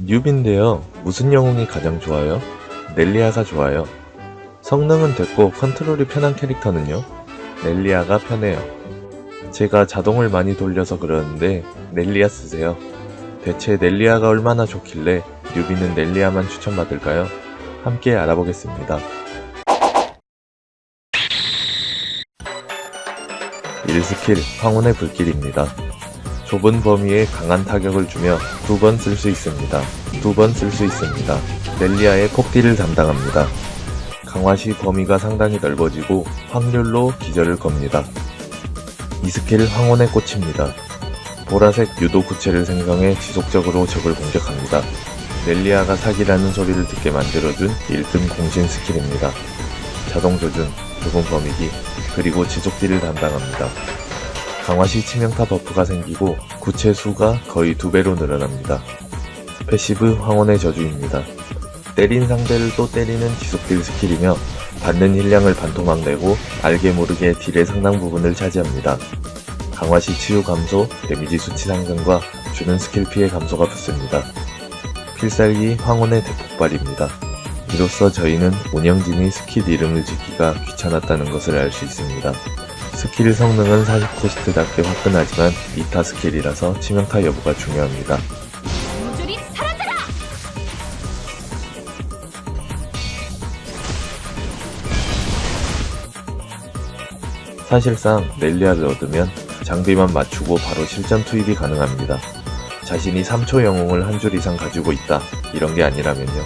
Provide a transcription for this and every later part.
뉴비인데요. 무슨 영웅이 가장 좋아요? 넬리아가 좋아요. 성능은 됐고 컨트롤이 편한 캐릭터는요? 넬리아가 편해요. 제가 자동을 많이 돌려서 그러는데 넬리아 쓰세요. 대체 넬리아가 얼마나 좋길래 뉴비는 넬리아만 추천받을까요? 함께 알아보겠습니다. 1스킬 황혼의 불길입니다. 좁은 범위에 강한 타격을 주며 두 번 쓸 수 있습니다. 두 번 쓸 수 있습니다. 넬리아의 폭딜을 담당합니다. 강화 시 범위가 상당히 넓어지고 확률로 기절을 겁니다. 이 스킬 황혼의 꽃입니다. 보라색 유도 구체를 생성해 지속적으로 적을 공격합니다. 넬리아가 사기라는 소리를 듣게 만들어준 1등 공신 스킬입니다. 자동 조준, 좁은 범위기, 그리고 지속딜을 담당합니다. 강화 시 치명타 버프가 생기고 구체 수가 거의 두 배로 늘어납니다. 패시브 황혼의 저주입니다. 때린 상대를 또 때리는 지속딜 스킬이며 받는 힐량을 반토막 내고 알게 모르게 딜의 상당 부분을 차지합니다. 강화 시 치유 감소, 데미지 수치 상승과 주는 스킬 피해 감소가 붙습니다. 필살기 황혼의 대폭발입니다. 이로써 저희는 운영진이 스킬 이름을 짓기가 귀찮았다는 것을 알 수 있습니다. 스킬 성능은 40코스트답게 화끈하지만 2타 스킬이라서 치명타 여부가 중요합니다. 사실상 넬리아를 얻으면 장비만 맞추고 바로 실전 투입이 가능합니다. 자신이 3초 영웅을 한 줄 이상 가지고 있다 이런 게 아니라면요.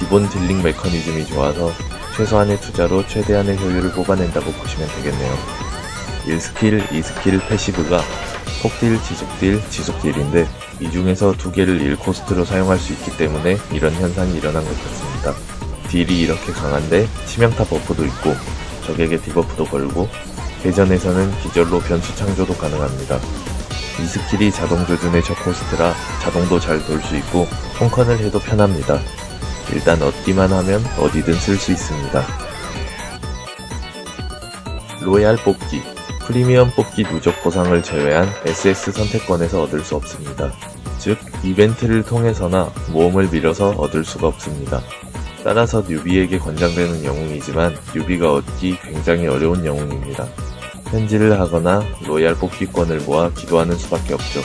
기본 딜링 메커니즘이 좋아서 최소한의 투자로 최대한의 효율을 뽑아낸다고 보시면 되겠네요. 1스킬, 2스킬, 패시브가 폭딜, 지속딜, 지속딜인데 이 중에서 두 개를 1코스트로 사용할 수 있기 때문에 이런 현상이 일어난 것 같습니다. 딜이 이렇게 강한데 치명타 버프도 있고 적에게 디버프도 걸고 대전에서는 기절로 변수 창조도 가능합니다. 이 스킬이 자동 조준의 첫 코스트라 자동도 잘 돌 수 있고 홈컨을 해도 편합니다. 일단 얻기만 하면 어디든 쓸 수 있습니다. 로얄 뽑기 프리미엄 뽑기 누적 보상을 제외한 SS 선택권에서 얻을 수 없습니다. 즉, 이벤트를 통해서나 모험을 밀어서 얻을 수가 없습니다. 따라서 뉴비에게 권장되는 영웅이지만 뉴비가 얻기 굉장히 어려운 영웅입니다. 현질을 하거나 로얄 뽑기권을 모아 기도하는 수밖에 없죠.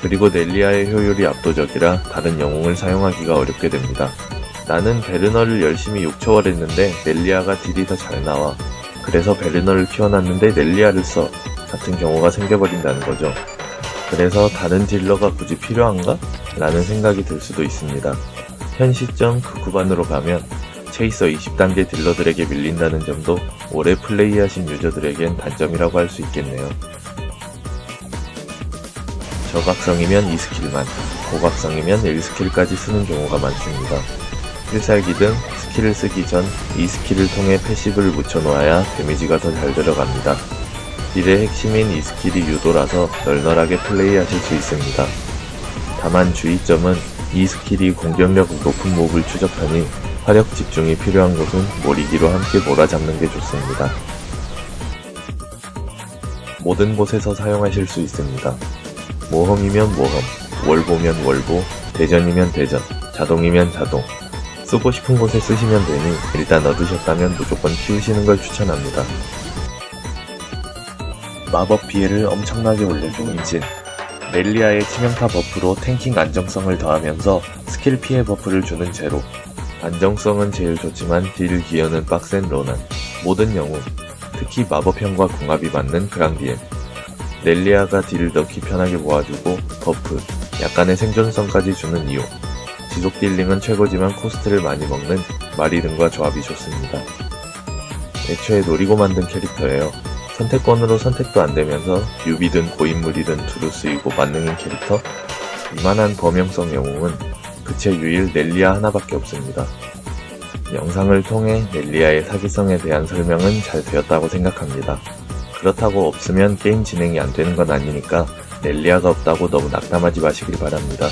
그리고 넬리아의 효율이 압도적이라 다른 영웅을 사용하기가 어렵게 됩니다. 나는 베르너를 열심히 6초월 했는데 넬리아가 딜이 더 잘 나와. 그래서 베르너를 키워놨는데 넬리아를 써. 같은 경우가 생겨버린다는 거죠. 그래서 다른 딜러가 굳이 필요한가? 라는 생각이 들 수도 있습니다. 현 시점 그 구간으로 가면 체이서 20단계 딜러들에게 밀린다는 점도 오래 플레이하신 유저들에겐 단점이라고 할 수 있겠네요. 저각성이면 2스킬만, 고각성이면 1스킬까지 쓰는 경우가 많습니다. 필살기 등 스킬을 쓰기 전 이 스킬을 통해 패시브를 묻혀놓아야 데미지가 더 잘 들어갑니다. 딜의 핵심인 이 스킬이 유도라서 널널하게 플레이하실 수 있습니다. 다만 주의점은 이 스킬이 공격력 높은 몹을 추적하니 화력 집중이 필요한 것은 몰이기로 함께 몰아잡는 게 좋습니다. 모든 곳에서 사용하실 수 있습니다. 모험이면 모험, 월보면 월보, 대전이면 대전, 자동이면 자동. 쓰고 싶은 곳에 쓰시면 되니 일단 얻으셨다면 무조건 키우시는 걸 추천합니다. 마법 피해를 엄청나게 올려준 인진. 넬리아의 치명타 버프로 탱킹 안정성을 더하면서 스킬 피해 버프를 주는 제로. 안정성은 제일 좋지만 딜 기여는 빡센 로난. 모든 영웅, 특히 마법형과 궁합이 맞는 그랑디엔. 넬리아가 딜을 넣기 편하게 모아주고 버프, 약간의 생존성까지 주는 이유. 지속 딜링은 최고지만 코스트를 많이 먹는 마리든과 조합이 좋습니다. 애초에 노리고 만든 캐릭터예요. 선택권으로 선택도 안 되면서 유비든 고인물이든 두루 쓰이고 만능인 캐릭터? 이만한 범용성 영웅은 그체 유일 넬리아 하나밖에 없습니다. 영상을 통해 넬리아의 사기성에 대한 설명은 잘 되었다고 생각합니다. 그렇다고 없으면 게임 진행이 안 되는 건 아니니까 넬리아가 없다고 너무 낙담하지 마시길 바랍니다.